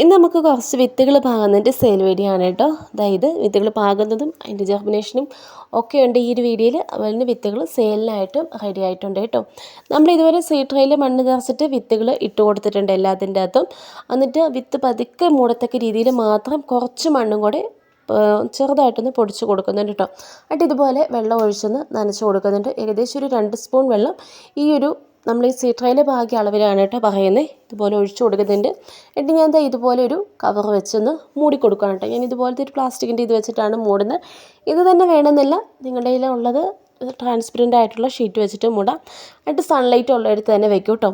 ഇന്ന് നമുക്ക് കുറച്ച് വിത്തുകൾ പാകുന്നതിന്റെ സെയിൽ വീഡിയോ ആണ് കേട്ടോ. അതായത് വിത്തുകൾ പാകുന്നതും അതിന്റെ ജെർമിനേഷനും ഒക്കെ ഉണ്ട് ഈ ഒരു വീഡിയോയിൽ അതുപോലെ വിത്തുകൾ സെയിലിനായിട്ടും റെഡി ആയിട്ടുണ്ട് കേട്ടോ. നമ്മൾ ഇതുവരെ സീഡ് ട്രെയിൽ മണ്ണ് നിറച്ചിട്ട് വിത്തുകൾ ഇട്ട് കൊടുത്തിട്ടുണ്ട് എല്ലാത്തിന്റെ അകത്തും. എന്നിട്ട് വിത്ത് പതുക്കെ മൂടത്തക്ക രീതിയിൽ മാത്രം കുറച്ച് മണ്ണും കൂടെ ചെറുതായിട്ടൊന്ന് പൊടിച്ച് കൊടുക്കുന്നുണ്ട് കേട്ടോ. എന്നിട്ട് ഇതുപോലെ വെള്ളം ഒഴിച്ചൊന്ന് നനച്ച് കൊടുക്കുന്നുണ്ട്. ഏകദേശം ഒരു രണ്ട് സ്പൂൺ വെള്ളം ഈ ഒരു നമ്മൾ ഈ സീട്രയിലെ ഭാഗ്യ അളവിലാണ് കേട്ടോ പറയുന്നത് ഇതുപോലെ ഒഴിച്ചു കൊടുക്കുന്നുണ്ട്. എന്നിട്ട് ഞാൻ എന്താ? ഇതുപോലെ ഒരു കവർ വെച്ചൊന്ന് മൂടി കൊടുക്കുകയാണ് കേട്ടോ. ഞാൻ ഇതുപോലത്തെ ഒരു പ്ലാസ്റ്റിക്കിന്റെ ഇത് വെച്ചിട്ടാണ് മൂടുന്നത്. ഇത് തന്നെ വേണമെന്നില്ല. നിങ്ങളുടെ കയ്യിലുള്ളത് ട്രാൻസ്പെറന്റ് ആയിട്ടുള്ള ഷീറ്റ് വെച്ചിട്ട് മൂടാം. എന്നിട്ട് സൺലൈറ്റ് ഉള്ളിടത്ത് തന്നെ വെക്കും കേട്ടോ.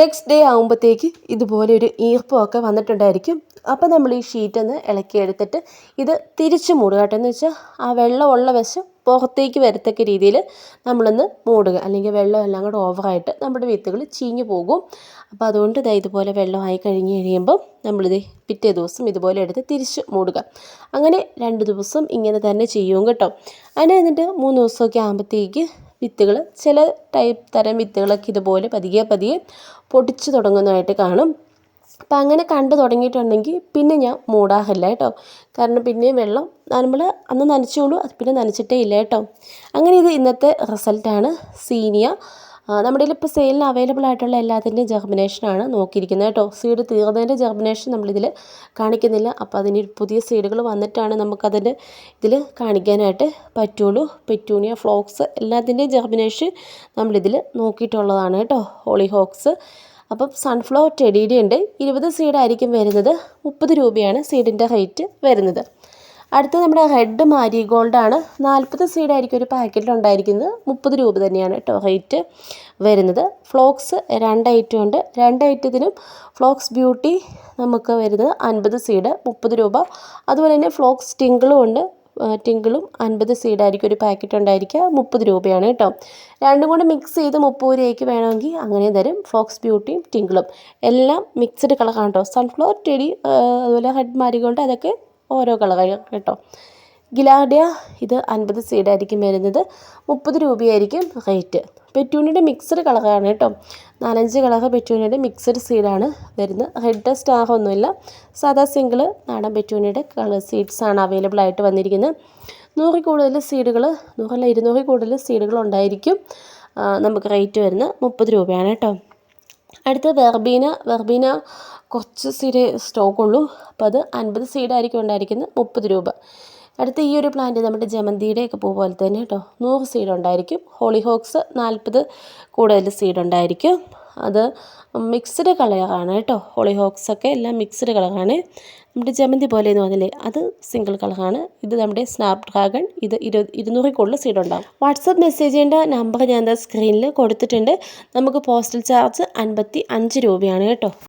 നെക്സ്റ്റ് ഡേ ആകുമ്പോഴത്തേക്ക് ഇതുപോലെ ഒരു ഈർപ്പമൊക്കെ വന്നിട്ടുണ്ടായിരിക്കും. അപ്പോൾ നമ്മൾ ഈ ഷീറ്റൊന്ന് ഇളക്കി എടുത്തിട്ട് ഇത് തിരിച്ച് മൂടുക കേട്ടോ. എന്ന് വെച്ചാൽ ആ വെള്ളമുള്ള വശം പുറത്തേക്ക് വരത്തക്ക രീതിയിൽ നമ്മളൊന്ന് മൂടുക. അല്ലെങ്കിൽ വെള്ളം എല്ലാം കൂടെ ഓവറായിട്ട് നമ്മുടെ വിത്തുകൾ ചീഞ്ഞു പോകും. അപ്പോൾ അതുകൊണ്ട് ഇതാ ഇതുപോലെ വെള്ളമായി കഴിഞ്ഞ് കഴിയുമ്പോൾ നമ്മളിത് പിറ്റേ ദിവസം ഇതുപോലെ എടുത്ത് തിരിച്ച് മൂടുക. അങ്ങനെ രണ്ട് ദിവസം ഇങ്ങനെ തന്നെ ചെയ്യും കേട്ടോ. അതിന് എന്നിട്ട് മൂന്ന് ദിവസമൊക്കെ ആകുമ്പോഴത്തേക്ക് വിത്തുകൾ ചില ടൈപ്പ് തരം വിത്തുകളൊക്കെ ഇതുപോലെ പതിയെ പതിയെ പൊടിച്ചു തുടങ്ങുന്നതായിട്ട് കാണും. അപ്പം അങ്ങനെ കണ്ടു തുടങ്ങിയിട്ടുണ്ടെങ്കിൽ പിന്നെ ഞാൻ മൂടാറില്ല കേട്ടോ. കാരണം പിന്നെയും വെള്ളം നമ്മൾ അന്ന് നനച്ചോളൂ അത് പിന്നെ നനച്ചിട്ടേ ഇല്ല കേട്ടോ. അങ്ങനെ ഇത് ഇന്നത്തെ റിസൾട്ടാണ് സീനിയ നമ്മുടെ ഇപ്പോൾ സെയിലിന് അവൈലബിൾ ആയിട്ടുള്ള എല്ലാത്തിന്റെയും ജെർമിനേഷനാണ് നോക്കിയിരിക്കുന്നത് കേട്ടോ. സീഡ് തീർന്നതിന്റെ ജെർമിനേഷൻ നമ്മളിതിൽ കാണിക്കുന്നില്ല. അപ്പോൾ അതിന് പുതിയ സീഡുകൾ വന്നിട്ടാണ് നമുക്കതിന്റെ ഇതിൽ കാണിക്കാനായിട്ട് പറ്റുള്ളൂ. പെറ്റൂണിയ ഫ്ലോക്സ് എല്ലാത്തിന്റെയും ജെർമിനേഷൻ നമ്മളിതിൽ നോക്കിയിട്ടുള്ളതാണ് കേട്ടോ. ഹോളി ഹോക്സ് അപ്പം സൺഫ്ലവർ ടെഡിയുടെ ഉണ്ട്. ഇരുപത് സീഡായിരിക്കും വരുന്നത്. മുപ്പത് രൂപയാണ് സീഡിന്റെ റേറ്റ് വരുന്നത്. അടുത്ത നമ്മുടെ റെഡ് മാരിഗോൾഡാണ് നാൽപ്പത് സീഡായിരിക്കും ഒരു പാക്കറ്റിൽ ഉണ്ടായിരിക്കുന്നത്. മുപ്പത് രൂപ തന്നെയാണ് കേട്ടോ റേറ്റ് വരുന്നത്. ഫ്ലോക്സ് രണ്ട് ഐറ്റം ഉണ്ട്. രണ്ട് ഐറ്റത്തിനും ഫ്ലോക്സ് ബ്യൂട്ടി നമുക്ക് വരുന്നത് അൻപത് സീഡ് മുപ്പത് രൂപ. അതുപോലെ തന്നെ ഫ്ലോക്സ് ടിങ്കിളും ഉണ്ട്. ടിങ്കിളും അൻപത് സീഡായിരിക്കും ഒരു പാക്കറ്റ് ഉണ്ടായിരിക്കുക മുപ്പത് രൂപയാണ് കേട്ടോ. രണ്ടും കൂടെ മിക്സ് ചെയ്ത് മുപ്പത് രൂപയ്ക്ക് വേണമെങ്കിൽ അങ്ങനെ തരും. ഫോക്സ് ബ്യൂട്ടിയും ടിങ്കിളും എല്ലാം മിക്സ്ഡ് കളറാണ് കേട്ടോ. സൺഫ്ലവർ ടെടി അതുപോലെ ഹെഡ് മാരിഗോൾഡ് അതൊക്കെ ഓരോ കളറായി കേട്ടോ. ഗിലാഡിയ ഇത് അൻപത് സീഡായിരിക്കും വരുന്നത്. മുപ്പത് രൂപയായിരിക്കും റേറ്റ് പെറ്റൂണിയുടെ മിക്സഡ് കളറാണ് കേട്ടോ. നാലഞ്ച് കളർ പെറ്റൂണിയുടെ മിക്സഡ് സീഡാണ് വരുന്നത്. റെഡ് സ്റ്റാർ ഒന്നുമില്ല. സാധാ സിംഗിൾ നാടൻ പെറ്റൂണിയുടെ കളർ സീഡ്സാണ് അവൈലബിൾ ആയിട്ട് വന്നിരിക്കുന്നത്. നൂറിൽ കൂടുതൽ സീഡുകൾ നൂറല്ല ഇരുന്നൂറിൽ കൂടുതൽ സീഡുകൾ ഉണ്ടായിരിക്കും നമുക്ക് റേറ്റ് വരുന്നത് മുപ്പത് രൂപയാണ് കേട്ടോ. അടുത്ത വെർബീന. വെർബീന കുറച്ച് സീഡ് സ്റ്റോക്കുള്ളൂ അപ്പോൾ അത് അൻപത് സീഡായിരിക്കും ഉണ്ടായിരിക്കുന്നത് മുപ്പത് രൂപ. അടുത്ത ഈ ഒരു പ്ലാന്റ് നമ്മുടെ ജമന്തിയുടെയൊക്കെ പൂ പോലെ തന്നെ കേട്ടോ. നൂറ് സീഡ് ഉണ്ടായിരിക്കും. ഹോളിഹോക്സ് നാൽപ്പത് കൂടുതൽ സീഡ് ഉണ്ടായിരിക്കും. അത് മിക്സ്ഡ് കളറാണ് കേട്ടോ. ഹോളിഹോക്സ് ഒക്കെ എല്ലാം മിക്സ്ഡ് കളറാണ് നമ്മുടെ ജമന്തി പോലെ എന്ന് പറഞ്ഞില്ലേ അത് സിംഗിൾ കളറാണ് ഇത് നമ്മുടെ സ്നാപ് ഡ്രാഗൺ ഇത് ഇരു ഇരുന്നൂറിൽ കൂടുതൽ സീഡ് ഉണ്ടാകും വാട്സപ്പ് മെസ്സേജ് ചെയ്യേണ്ട നമ്പർ ഞാൻ സ്ക്രീനിൽ കൊടുത്തിട്ടുണ്ട്. നമുക്ക് പോസ്റ്റൽ ചാർജ് അൻപത്തി അഞ്ച് രൂപയാണ് കേട്ടോ.